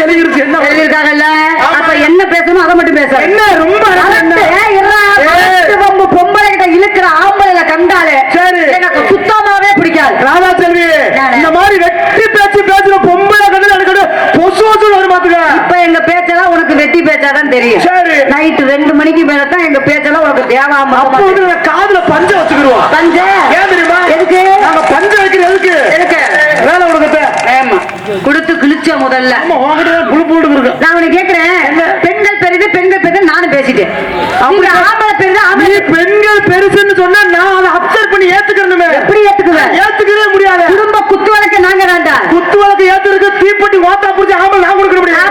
எழுதிருச்சு என்ன எழுதியிருக்காங்கல்ல? அப்ப என்ன பேசணும் அதை மட்டும் பேச. என்ன? ரொம்ப. பொம்பளை கிட்ட இழுக்கிற ஆம்பளைல கண்டாலே சரி. எனக்கு சுத்தமாவே பிடிக்காது. ராதா செல்வி இந்த மாதிரி வெட்டி பேச்சு பேசுற பொம்பளை கண்ணு எனக்கு பொசு பொசு வரும் பாத்துக்க. இப்ப எங்க பேச்செல்லாம் உனக்கு வெட்டி பேச்சாதான் தெரியும். சரி. நைட்டு ரெண்டு மணிக்கு மேல தான் எங்க பேச்செல்லாம் உனக்கு தேவாம அப்ப காதுல பஞ்ச வச்சுக்கிடுவோம் பஞ்ச? ஏன் தெரியுமா எதுக்கு நாங்க பஞ்ச வைக்கிற எதுக்கு எதுக்கு? வேலை உனக்கு ஆமா கொடுத்து கிழிச்ச முதல்ல. நான் உனக்கு கேக்குறேன். பெண்கள் பெரிது பெண்கள் பெரிது நானும் பேசிட்டேன். அவங்க ஆம்பளை பெரிது ஆம்பளை பெண்கள் பெருசுன்னு சொன்னா நான் அதை அப்சர்வ் பண்ணி ஏத்துக்கிறேனுமே எப்படி ஏத்துக்குவேன் ஏத்துக்கவே முடியாது. குடும்ப குத்து வழக்கு நாங்க தான்டா குத்து வழக்கு ஏத்துருக்கு தீப்பெட்டி ஓத்தா புடிச்சு ஆம்பளை நான் கொடுக்க முடியாது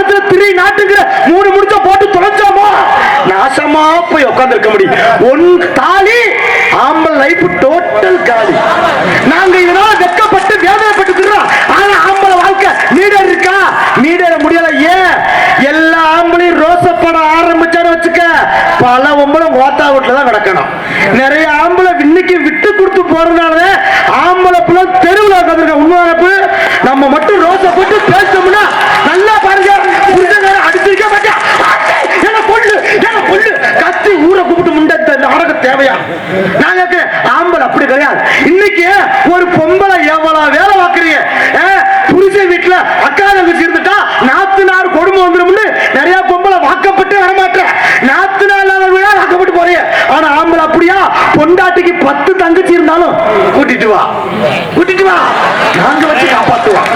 காலத்துல உன் நாட்டுங்கிற மூணு முடிச்ச போட்டு தொலைச்சோமோ நாசமா போய் உட்கார்ந்திருக்க முடியும். ஒன் தாலி ஆம்பளை லைஃப் டோட்டல் காலி. நாங்க இதனால வெக்கப்பட்டு வேதனைப்பட்டுக்கிறோம். ஆனா ஆம்பளை வாழ்க்கை நீடர் இருக்கா? நீடர முடியல. ஏன்? எல்லா ஆம்பளையும் ரோசப்பட ஆரம்பிச்சான்னு வச்சுக்க பல ஒம்பளை ஓத்தா வீட்டுல தான் கிடக்கணும். நிறைய ஆம்பளை இன்னைக்கு விட்டு கொடுத்து போறதுனால ஆம்பளை பிள்ளை தெருவில் உட்காந்துருக்க. உண்மை தேவையா? நாங்க கேக்குறேன், ஆம்பளை அப்படி கிடையாது. இன்னைக்கு ஒரு பொம்பளை எவ்வளவு வேலை பார்க்கறீங்க? ஆ, புருஷன் வீட்டுல அக்கா தங்கச்சி இருந்துட்டா நாத்து நாறு கொடுமை வந்துரும்னு நிறைய பொம்பளை வாக்கப்பட்டு வரமாட்டேன். நாத்து நாள் விழா வாக்கப்பட்டு போறீங்க. ஆனா ஆம்பளை அப்படியா? பொண்டாட்டிக்கு பத்து தங்கச்சி இருந்தாலும் கூட்டிட்டு வா. கூட்டிட்டு வா. நாங்க வச்சு காப்பாத்துவோம்.